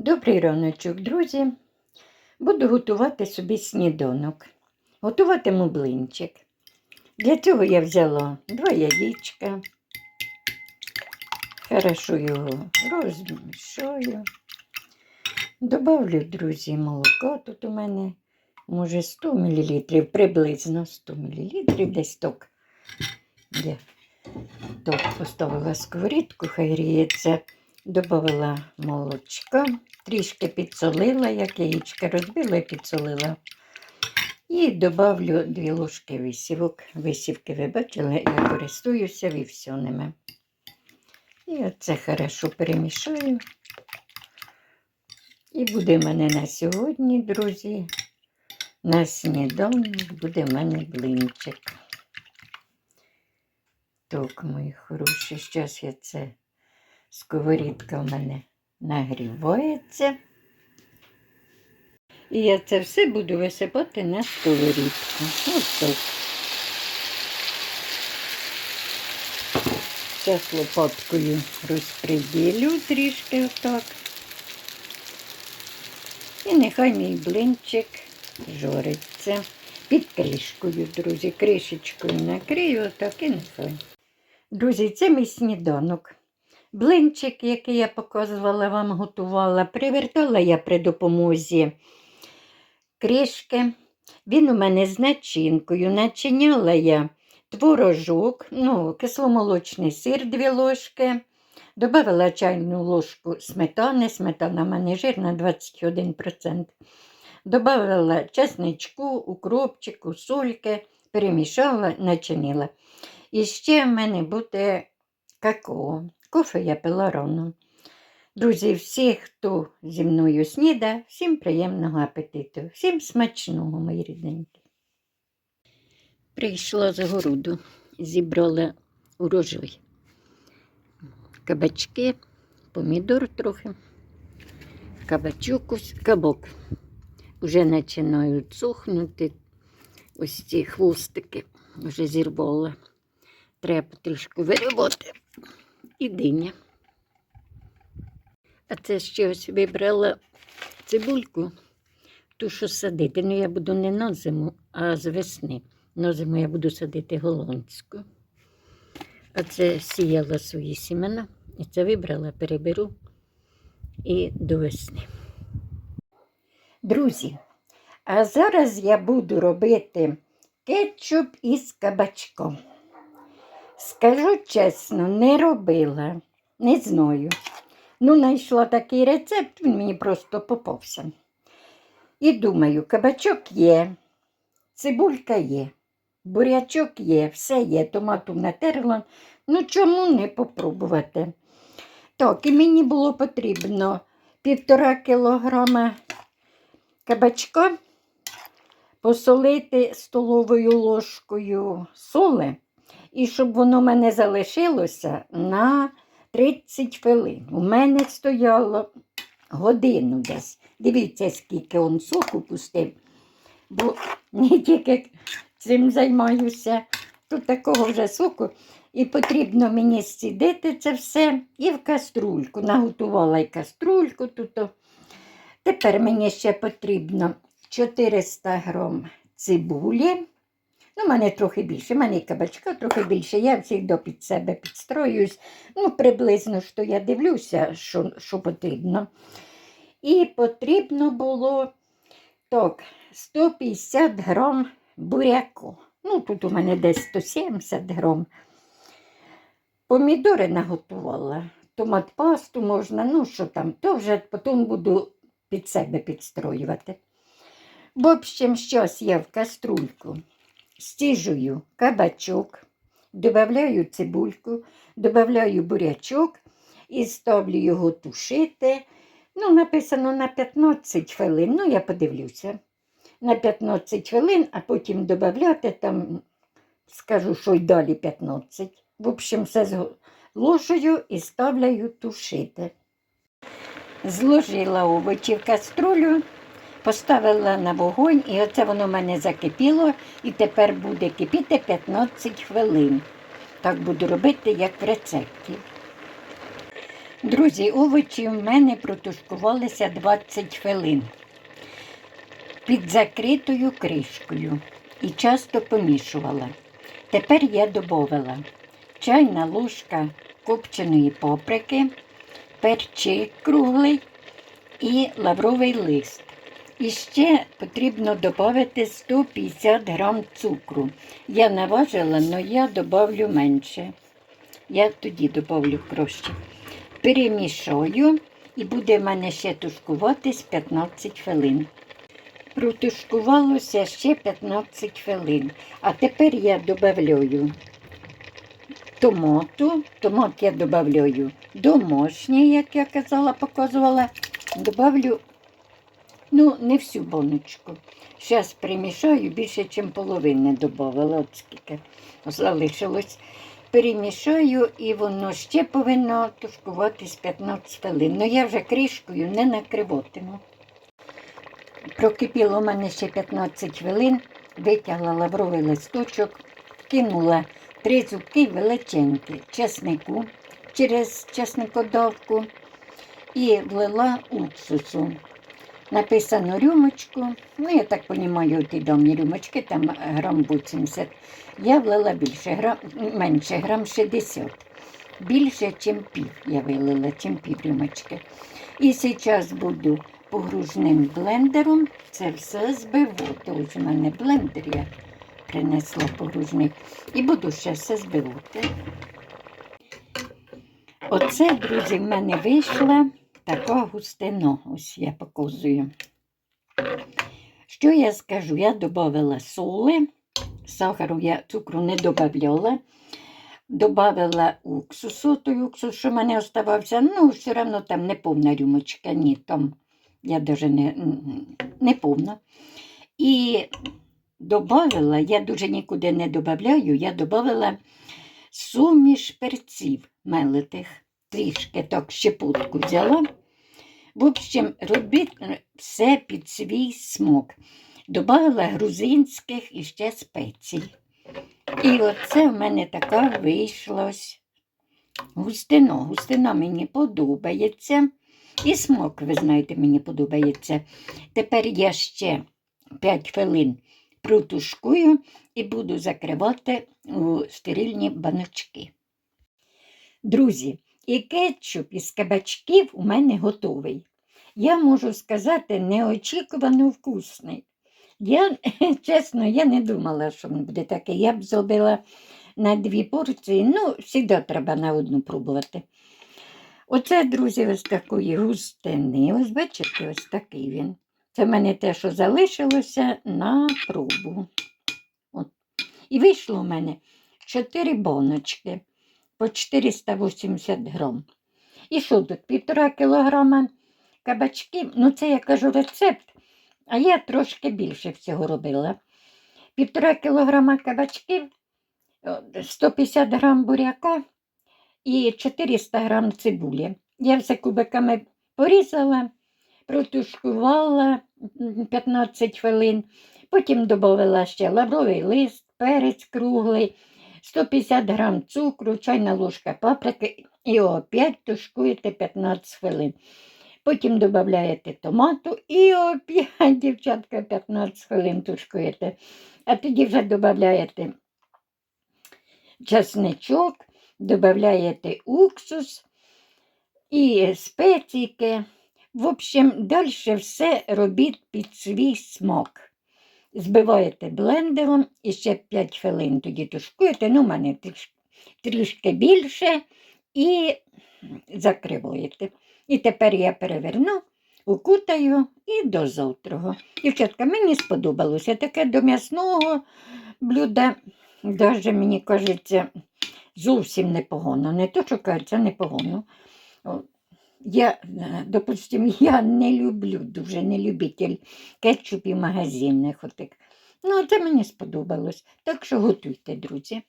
Добрий раночок, друзі. Буду готувати собі сніданок. Готуватиму блинчик. Для цього я взяла два яєчка. Хорошо його розмішаю. Добавлю, друзі, молока. Тут у мене може 100 мл, приблизно 100 мл, десь так. Я так поставила сковорідку, хай гріється. Добавила молочка, трішки підсолила, як яєчка розбила і підсолила. І добавлю дві ложки висівок. Висівки ви бачили, я користуюся вівсяними. І оце хорошо перемішаю. І буде в мене на сьогодні, друзі, на сніданок буде в мене блинчик. Так, мої хороші, зараз я це сковорідка в мене нагрівається. І я це все буду висипати на сковорідку. Ось так. Зараз лопаткою розпреділю трішки отак. І нехай мій блинчик жориться під кришкою, друзі. Кришечкою накрию, отак і нехай. Друзі, це мій сніданок. Блинчик, який я показувала вам, готувала, привертала я при допомозі кришки. Він у мене з начинкою. Начиняла я творожок, ну, кисломолочний сир, дві ложки. Добавила чайну ложку сметани, сметана в мене жирна 21%. Добавила чесничку, укропчику, сольки, перемішала, начинила. І ще в мене буде какао. Кофе я пила рано. Друзі, всі, хто зі мною сніда, всім приємного апетиту, всім смачного, мої рідненькі. Прийшла з городу, зібрала урожай. Кабачки, помідор трохи, кабачок, кабок. Вже починають сохнути. Ось ці хвостики вже зірвала. Треба трішки виривати. І диня. А це ще ось вибрала цибульку, ту, що садити. Ну, я буду не на зиму, а з весни. На зиму я буду садити голландську. А це сіяла свої сімена. І це вибрала, переберу і до весни. Друзі, а зараз я буду робити кетчуп із кабачком. Скажу чесно, не робила, не знаю. Ну, знайшла такий рецепт, він мені просто попався. І думаю, кабачок є, цибулька є, бурячок є, все є, томату натерла. Ну, чому не попробувати? Так, і мені було потрібно півтора кілограма кабачка посолити столовою ложкою соли, і щоб воно мене залишилося на 30 хвилин. У мене стояло годину десь. Дивіться, скільки он соку пустив, бо не тільки цим займаюся. Тут такого вже соку. І потрібно мені зцідити це все і в каструльку. Наготувала і каструльку тут. Тепер мені ще потрібно 400 грам цибулі. Ну, мене трохи більше, мене і кабачка трохи більше. Я завжди під себе підстроююсь. Ну, приблизно, що я дивлюся, що що потрібно. І потрібно було так, 150 грам буряку. Ну, тут у мене десь 170 грам. Помідори наготувала. Томат пасту можна, ну що там, то вже потім буду під себе підстроювати. В общем, щось я в каструльку стіжую кабачок, додаю цибульку, додаю бурячок і ставлю його тушити. Ну, написано на 15 хвилин. Ну, я подивлюся. На 15 хвилин, а потім додати там, скажу, що й далі 15. В общем, все зложую і ставляю тушити. Зложила овочі в каструлю, поставила на вогонь, і оце воно в мене закипіло, і тепер буде кипіти 15 хвилин. Так буду робити, як в рецепті. Друзі, овочі в мене протушкувалися 20 хвилин під закритою кришкою і часто помішувала. Тепер я додала чайна ложка копченої паприки, перчик круглий і лавровий лист. І ще потрібно додати 150 грам цукру. Я наважила, але я додавлю менше. Я тоді додавлю краще. Перемішаю і буде в мене ще тушкуватись 15 хвилин. Протушкувалося ще 15 хвилин. А тепер я додаю томату. Томат я додаю домашній, як я казала, показувала. Добавлю, ну, не всю баночку. Зараз примішаю, більше, ніж половини додавала, от скільки залишилось. Перемішаю і воно ще повинно тушкуватись 15 хвилин. Ну я вже кришкою не накриватиму. Прокипіло у мене ще 15 хвилин, витягла лавровий листочок, кинула три зубки величенькі чеснику через чесникодавку і влила уксусу. Написано рюмочку, ну я так розумію, ті домні рюмочки, там грам 80. Я влила більше, грам, менше, грам 60. Більше, ніж пів я вилила, чим пів рюмочки. І зараз буду погружним блендером це все збивати. Ось у мене блендер я принесла погружний. І буду ще все збивати. Оце, друзі, в мене вийшла така густина. Ось я показую. Що я скажу? Я додала соли, сахару я цукру не додавала. Добавила уксусу, той уксус, що в мене оставався, ну, все одно там не повна рюмочка, ні, там я даже не, не повна. І додавала, я дуже нікуди не додаю, я додавала суміш перців мелитих. Трішки так щепотку взяла. В общем, робіть все під свій смак. Добавила грузинських і ще спецій. І оце в мене така вийшла густина. Густина мені подобається. І смак, ви знаєте, мені подобається. Тепер я ще 5 хвилин протушкую і буду закривати у стерильні баночки. Друзі, і кетчуп із кабачків у мене готовий. Я можу сказати, неочікувано вкусний. Я, чесно, я не думала, що він буде такий. Я б зробила на дві порції, ну, завжди треба на одну пробувати. Оце, друзі, ось такої густини. Ось бачите, ось такий він. Це в мене те, що залишилося на пробу. От. І вийшло у мене 4 боночки по 480 грам. І що тут? Півтора кілограма кабачків. Ну, це я кажу рецепт, а я трошки більше всього робила. Півтора кілограма кабачків, 150 грам буряка і 400 грам цибулі. Я все кубиками порізала, протушкувала 15 хвилин, потім додала ще лавровий лист, перець круглий, 150 грам цукру, чайна ложка паприки і опять тушкуєте 15 хвилин. Потім додаєте томату і опять, дівчатка, 15 хвилин тушкуєте. А тоді вже додаєте чесничок, додаєте уксус і спеційки. В общем, далі все робіть під свій смак. Збиваєте блендером і ще 5 хвилин тоді тушкуєте, ну, в мене тріш- трішки більше, і закриваєте. І тепер я переверну, укутаю і до завтра. Дівчатка, мені сподобалося таке до м'ясного блюда. Даже мені кажеться, зовсім непогано. Не то, що кажеться, непогано. Я, е, допустим, я не люблю, дуже не любитель кетчупів магазинних. отик. Ну, це мені сподобалось. Так що готуйте, друзі.